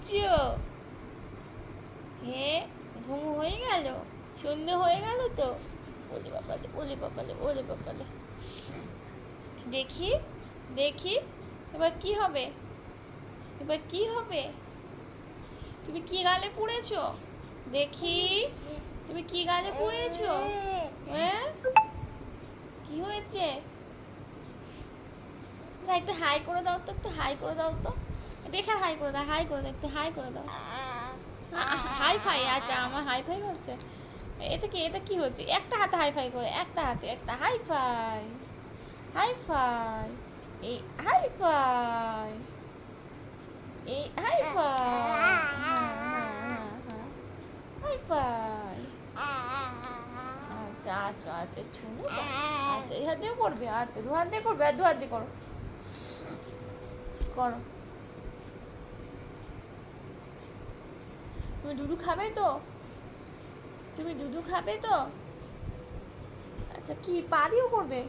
করছ হে, ঘুম হয়ে গেল? সন্ধে হয়ে গেল তো? ওলে বাবালে ওলে বাবালে ওলে বাবালে। দেখি দেখি, এবার কি হবে? এবার কি হবে? তুমি কি গালে পুড়েছো? দেখি, তুমি কি গালে পুড়েছো? হ্যাঁ? কি হয়েছে? একটু হাই করে দাও তো, একটু হাই করে দাও তো। দেখে হাই করে দাও, হাই করে একটু হাই করে দাও। হাই ফাই আচ্ছা আমার হাই ফাই হচ্ছে। এটা কি এটা কি হচ্ছে? একটা হাতে হাই ফাই করে, একটা হাতে, একটা হাই ফাই। হাই ফাই, এই হাই ফাই, এই হাই ফাই। High five. আচ্ছা আচ্ছা আচ্ছা শুনো আচ্ছা এই হাত দিয়ে করবে আচ্ছা দু হাত দিয়ে করবে, আর দু হাত দিয়ে করো। করো। তুমি দুধু খাবে তো? তুমি দুধু খাবে তো? আচ্ছা কি পা দিয়েও করবে?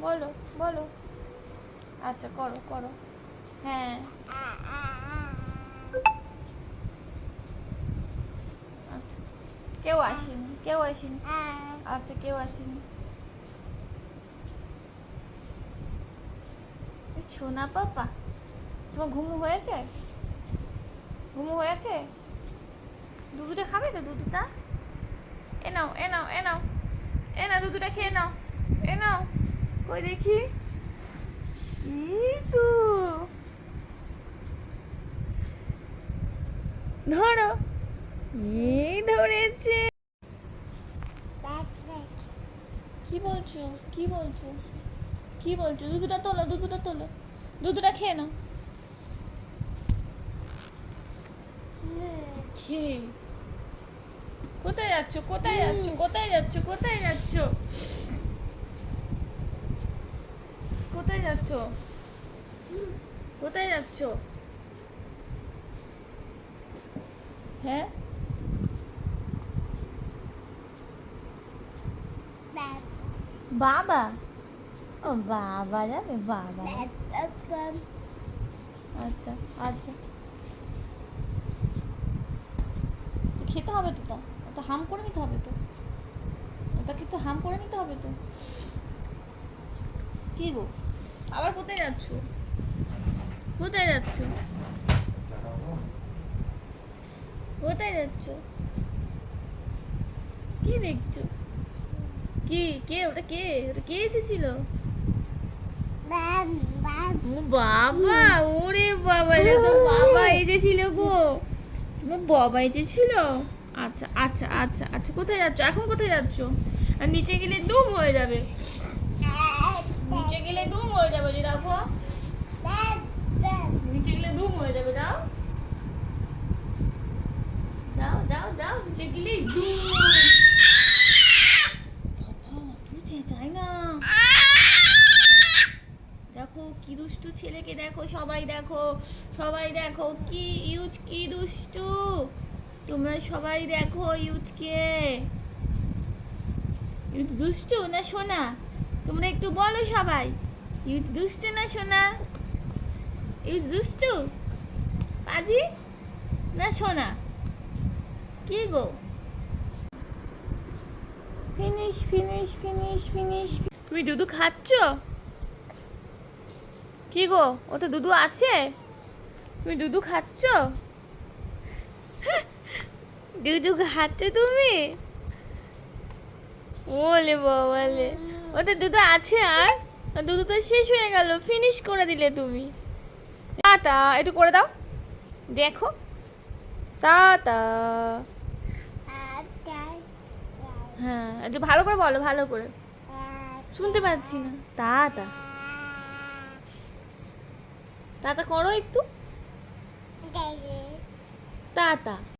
বলো বলো। আচ্ছা করো করো। হ্যাঁ। আচ্ছা কেউ আসেনি কেউ আসেনি। আচ্ছা কেউ আসেনি। সোনা পাপা, তোমার ঘুমু হয়েছে? ঘুমু হয়েছে? দুধুটা খাবে তো দুধুটা? এ নাও এ নাও এ নাও এ নাও দুধুটা খেয়ে নাও এ নাও। কই দেখি? তো ধরো। ধরেছে। কি বলছো? কি বলছো? কি বলছো? দুধুটা তোলো দুধুটা তোলো। দুধুটা খেয়ে নাও। খেয়ে কোথায় যাচ্ছ? কোথায় যাচ্ছ? কোথায় যাচ্ছ? কোথায় যাচ্ছ? কোথায় যাচ্ছ? কোথায় যাচ্ছ? হ্যাঁ? বাবা? ও বাবা যাবে বাবা। আচ্ছা আচ্ছা তো খেতে হবে তো তা ওটা হাম করে নিতে হবে তো। ওটা কিন্তু হাম করে নিতে হবে তো। কি গো? আবার কোথায় যাচ্ছ? কোথায় যাচ্ছ? কোথায় যাচ্ছ? কি দেখছ? কি কে? ওটা কে? ওটা কে এসেছিল? বাবা। ওরে বাবা তো বাবা এসেছিল গো। তোমার যে ছিল? আচ্ছা আচ্ছা আচ্ছা আচ্ছা কোথায় যাচ্ছ? এখন কোথায় যাচ্ছ? আর নিচে গেলে দুম হয়ে যাবে। নিচে গেলে দুম হয়ে যাবে যে দেখো নিচে গেলে দুম হয়ে যাবে যাও যাও যাও যাও নিচে গেলেই দুম বাবা তুই চেঁচাই না দেখো কি দুষ্টু ছেলেকে দেখো, সবাই দেখো সবাই দেখো, কি ইউজ, কি দুষ্টু? তোমরা সবাই দেখো ইউজকে। ইউজ দুষ্টু না সোনা? তোমরা একটু বলো সবাই, ইউজ দুষ্টু না সোনা? ইউজ দুষ্টু? পাজি? না সোনা? কি গো? ফিনিশ ফিনিশ ফিনিশ ফিনিশ তুমি দুধু খাচ্ছ? কি গো? ওতে দুধু আছে? তুমি দুধু খাচ্ছ? দুধু খাচ্ছ তুমি? বলে ওলে বাবালে। ওতে দুধু আছে আর? দুধু তো শেষ হয়ে গেল ফিনিশ করে দিলে তুমি। টাটা, একটু করে দাও। দেখো। টাটা। হ্যাঁ একটু ভালো করে বলো, ভালো করে। শুনতে পাচ্ছি না। টাটা। টাটা করো একটু। টাটা